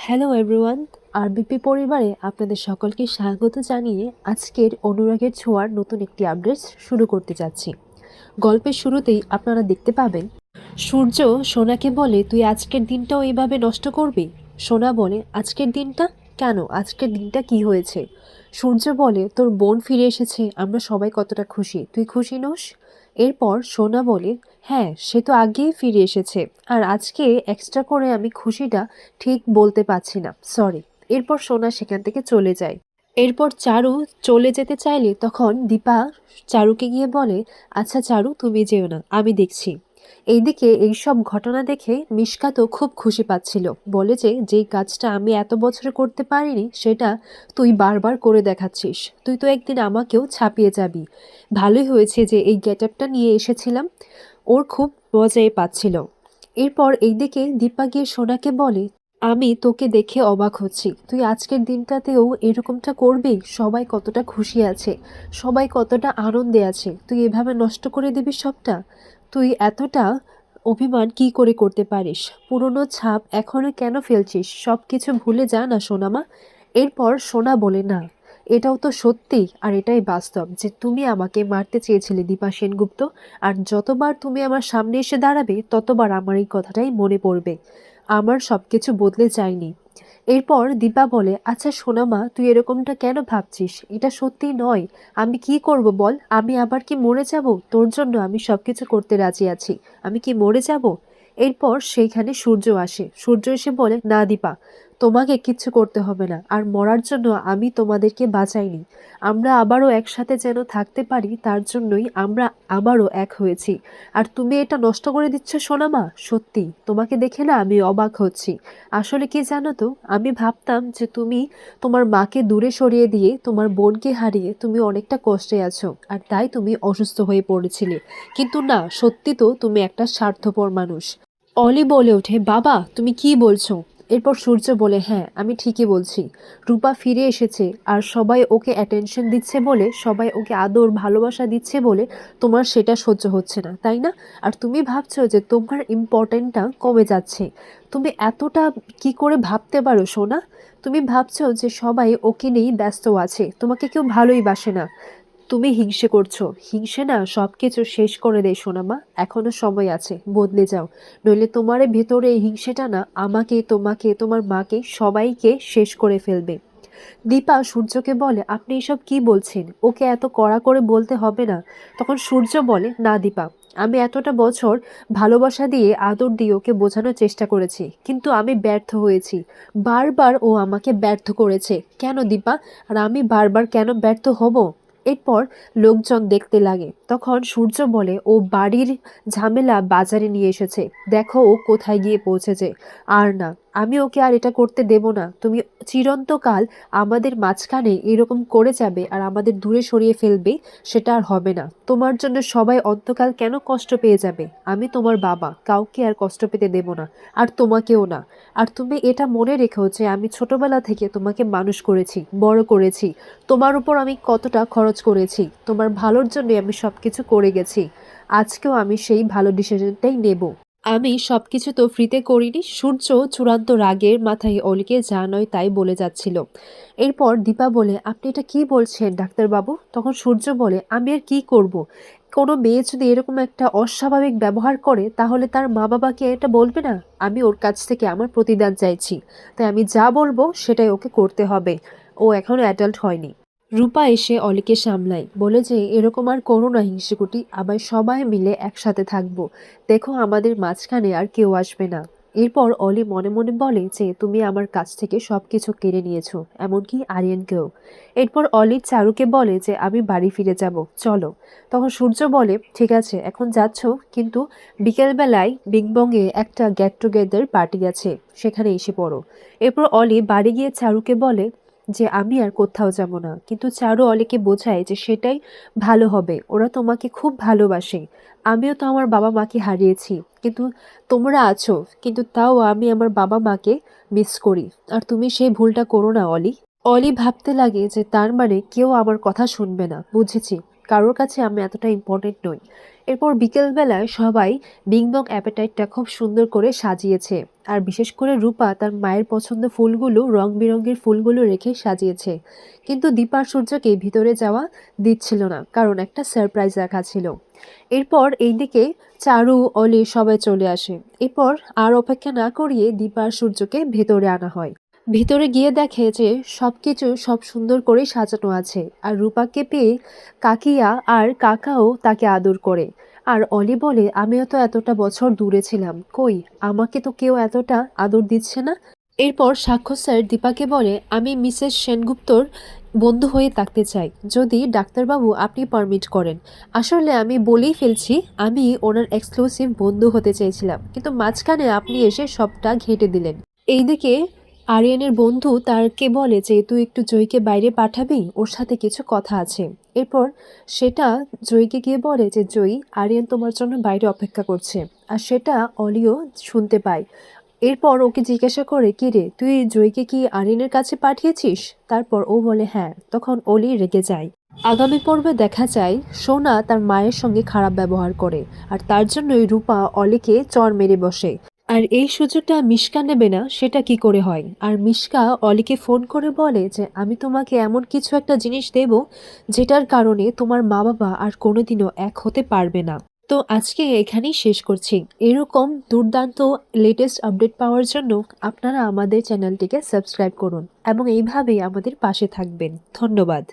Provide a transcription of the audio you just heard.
Hello everyone আরবিপি পরিবারে আপনাদের সকলকে স্বাগত জানিয়ে আজকের অনুরাগের ছোঁয়ার নতুন একটি আপডেট শুরু করতে যাচ্ছি। গল্পের শুরুতেই আপনারা দেখতে পাবেন, সূর্য সোনাকে বলে, তুই আজকের দিনটাও এইভাবে নষ্ট করবি? সোনা বলে, আজকের দিনটা? কেন? আজকের দিনটা কি হয়েছে? সূর্য বলে, তোর বোন ফিরে এসেছে, আমরা সবাই কতটা খুশি। তুই খুশি নোস? এরপর সোনা বলে হ্যাঁ সে তো আগেই ফিরে এসেছে। আর আজকে এক্সট্রা করে আমি খুশিটা ঠিক বলতে পারছি না। সরি এরপর সোনা সেখান থেকে চলে যায়। এরপর চারু চলে যেতে চাইলে তখন দীপা চারুকে গিয়ে বলে আচ্ছা চারু, তুমি যেও না, আমি দেখছি। এইদিকে এইসব ঘটনা দেখে মিশকা তো খুব খুশি পাচ্ছিল। বলে যে, যেই কাজটা আমি এত বছরে করতে পারিনি, সেটা তুই বারবার করে দেখাচ্ছিস। তুই তো একদিন আমাকেও ছাপিয়ে যাবি। ভালোই হয়েছে যে এই গেট আপটা নিয়ে এসেছিলাম। ওর খুব মজাই পাচ্ছিল। এরপর এইদিকে দীপা গিয়ে সোনাকে বলে, আমি তোকে দেখে অবাক হচ্ছি। তুই আজকের দিনটাতেও এরকমটা করবি? সবাই কতটা খুশি আছে। সবাই কতটা আনন্দে আছে। তুই এভাবে নষ্ট করে দিবি সবটা? তুই এতটা অভিমান কি করে করতে পারিস? পুরনো ছাপ এখনও কেন ফেলছিস? সব কিছু ভুলে যা না, সোনামা। এরপর সোনা বলে, না, এটাও তো সত্যি আর এটাই বাস্তব যে তুমি আমাকে মারতে চেয়েছিলে, দীপা সেনগুপ্ত। আর যতবার তুমি আমার সামনে এসে দাঁড়াবে, ততবার আমার এই কথাটাই মনে পড়বে। আমার সব কিছু বদলে যায়নি। এরপর দীপা বলে আচ্ছা সোনামা তুই এরকমটা কেন ভাবছিস? এটা সত্যি নয়। আমি কি করব বল? আমি আবার কি মরে যাব? তোর জন্য আমি সব কিছু করতে রাজি আছি। আমি কি মরে যাব? এরপর সেইখানে সূর্য আসে। সূর্য এসে বলে, না দীপা তোমাকে কিচ্ছু করতে হবে না। আর মরার জন্য আমি তোমাদেরকে বাঁচাইনি। আমরা আবারও একসাথে যেন থাকতে পারি, তার জন্যই আমরা আবারও এক হয়েছি। আর তুমি এটা নষ্ট করে দিচ্ছ সোনামা? সত্যি, তোমাকে দেখে না আমি অবাক হচ্ছি। আসলে কি জানো তো, আমি ভাবতাম যে তুমি তোমার মাকে দূরে সরিয়ে দিয়ে তোমার বোনকে হারিয়ে তুমি অনেকটা কষ্টে আছো, আর তাই তুমি অসুস্থ হয়ে পড়েছিলে। কিন্তু না, সত্যি তো তুমি একটা স্বার্থপর মানুষ। অলি বলে ওঠে, বাবা, তুমি কি বলছো? এরপর সূর্য বলে হ্যাঁ আমি ঠিকই বলছি। রূপা ফিরে এসেছে আর সবাই ওকে অ্যাটেনশন দিচ্ছে বলে, সবাই ওকে আদর, ভালোবাসা দিচ্ছে বলে তোমার সেটা সহ্য হচ্ছে না, তাই না? আর তুমি ভাবছ যে তোমার ইম্পর্টেন্টটা কমে যাচ্ছে। তুমি এতটা কি করে ভাবতে পারো, সোনা? তুমি ভাবছ যে সবাই ওকে নিয়েই ব্যস্ত আছে, তোমাকে কেউ ভালোই বাসে না। তুমি হিংসে করছ। হিংসে না সব কিছু শেষ করে দেয় সোনামা। এখনও সময় আছে, বদলে যাও। নইলে তোমার ভেতরে এই হিংসেটা না আমাকে, তোমাকে, তোমার মাকে, সবাইকে শেষ করে ফেলবে। দীপা সূর্যকে বলে, আপনি এসব কি বলছেন? ওকে এত কড়া করে বলতে হবে না? তখন সূর্য বলে, না দীপা, আমি এতটা বছর ভালোবাসা দিয়ে আদর দিয়ে ওকে বোঝানোর চেষ্টা করেছি, কিন্তু আমি ব্যর্থ হয়েছি। বারবার ও আমাকে ব্যর্থ করেছে। কেন দীপা? আর আমি বারবার কেন ব্যর্থ হব? এরপর লোকজন দেখতে লাগে। তখন সূর্য বলে, ও বাড়ির ঝামেলা বাজারে নিয়ে এসেছে। দেখো ও কোথায় গিয়ে পৌঁছেছে। আর না। আমি ওকে আর এটা করতে দেব না। তুমি চিরন্তকাল আমাদের মাঝখানে এরকম করে যাবে আর আমাদের দূরে সরিয়ে ফেলবে, সেটা আর হবে না। তোমার জন্য সবাই অন্তকাল কেন কষ্ট পেয়ে যাবে? আমি তোমার বাবা, কাউকে আর কষ্ট পেতে দেব না, আর তোমাকেও না। আর তুমি এটা মনে রেখো যে আমি ছোটবেলা থেকে তোমাকে মানুষ করেছি, বড় করেছি। তোমার উপর আমি কতটা খরচ করেছি, তোমার ভালোর জন্য আমি সব কিছু করে গেছি। আজকেও আমি সেই ভালো ডিসিশনটাই নেব। আমি সব কিছু তো ফ্রিতে করিনি, সূর্য চূড়ান্ত রাগের মাথায় অলিকে যা নয় তাই বলে যাচ্ছিল। এরপর দীপা বলে, আপনি এটা কি বলছেন, ডাক্তারবাবু? তখন সূর্য বলে, আমি আর কি করব। কোনো মেয়ে যদি এরকম একটা অস্বাভাবিক ব্যবহার করে, তাহলে তার মা বাবাকে এটা বলবে না? আমি ওর কাছ থেকে আমার প্রতিদান চাইছি। তাই আমি যা বলব, সেটাই ওকে করতে হবে। ও এখনও অ্যাডাল্ট হয়নি। রূপা এসে অলিকে সামলায়, বলে যে, এরকম আর করো না হিংসুকুটি আবার সবাই মিলে একসাথে থাকব। দেখো আমাদের মাঝখানে আর কেউ আসবে না। এরপর অলি মনে মনে বলে যে, তুমি আমার কাছ থেকে সব কিছু কেড়ে নিয়েছো, এমনকি আরিয়ানকেও। এরপর অলি চারুকে বলে যে, আমি বাড়ি ফিরে যাব, চলো। তখন সূর্য বলে, ঠিক আছে, এখন যাচ্ছ, কিন্তু বিকেলবেলায় বিংবঙ্গে একটা গেট টুগেদার পার্টি আছে, সেখানে এসে পড়ো। এরপর অলি বাড়ি গিয়ে চারুকে বলে যে আমি আর কোথাও যাব না। কিন্তু চারু অলেকে বোঝায় যে সেটাই ভালো হবে। ওরা তোমাকে খুব ভালোবাসে। আমিও তো আমার বাবা মাকে হারিয়েছি। কিন্তু তোমরা আছো। কিন্তু তাও আমি আমার বাবা মাকে মিস করি। আর তুমি সেই ভুলটা করো না, অলি। অলি ভাবতে লাগে যে তার মানে কেউ আমার কথা শুনবে না। বুঝেছি। কারোর কাছে আমি এতটা ইম্পর্টেন্ট নই। এরপর বিকেলবেলায় সবাই বিং বং অ্যাপেটাইটটা খুব সুন্দর করে সাজিয়েছে। আর বিশেষ করে রূপা তার মায়ের পছন্দ ফুলগুলো রং বেরঙের ফুলগুলো রেখে সাজিয়েছে। কিন্তু দীপার সূর্যকে ভিতরে যাওয়া দিচ্ছিল না, কারণ একটা সারপ্রাইজ রাখা ছিল। এরপর এইদিকে চারু, অলি সবাই চলে আসে। এরপর আর অপেক্ষা না করিয়ে দীপার সূর্যকে ভেতরে আনা হয়। ভিতরে গিয়ে দেখে যে সব কিছু সব সুন্দর করে সাজানো আছে। আর রূপাকে পেয়ে কাকিয়া আর কাকাও তাকে আদর করে। আর অলি বলে, আমিও তো এতটা বছর দূরে ছিলাম। কই, আমাকে তো কেউ এতটা আদর দিচ্ছে না? এরপর সাক্ষ্য স্যার দীপাকে বলে, আমি মিসেস সেনগুপ্তর বন্ধু হয়ে থাকতে চাই। যদি ডাক্তারবাবু আপনি পারমিট করেন। আসলে আমি বলেই ফেলছি, আমি ওনার এক্সক্লুসিভ বন্ধু হতে চেয়েছিলাম। কিন্তু মাঝখানে আপনি এসে সবটা ঘেঁটে দিলেন। এইদিকে আরিয়ানের বন্ধু তারকে বলে যে, তুই একটু জয়কে বাইরে পাঠাবি? ওর সাথে কিছু কথা আছে। এরপর সেটা জয়কে গিয়ে বলে যে, জয়ী, আরিয়ান তোমার জন্য বাইরে অপেক্ষা করছে। আর সেটা অলিও শুনতে পায়। এরপর ওকে জিজ্ঞাসা করে, কি রে, তুই জয়কে কি আরিয়ানের কাছে পাঠিয়েছিস? তারপর ও বলে হ্যাঁ। তখন অলি রেগে যায়। আগামী পর্বে দেখা যায়, সোনা তার মায়ের সঙ্গে খারাপ ব্যবহার করে, আর তার জন্যই রূপা অলিকে চর মেরে বসে। আর এই সুযোগটা মিশকা নেবে না, সেটা কি করে হয়? আর মিশকা অলিকে ফোন করে বলে যে, আমি তোমাকে এমন কিছু একটা জিনিস দেব, যেটার কারণে তোমার মা বাবা আর কোনোদিনও এক হতে পারবে না। তো আজকে এখানেই শেষ করছি। এরকম দুর্দান্ত লেটেস্ট আপডেট পাওয়ার জন্য আপনারা আমাদের চ্যানেলটিকে সাবস্ক্রাইব করুন এবং এইভাবেই আমাদের পাশে থাকবেন। ধন্যবাদ।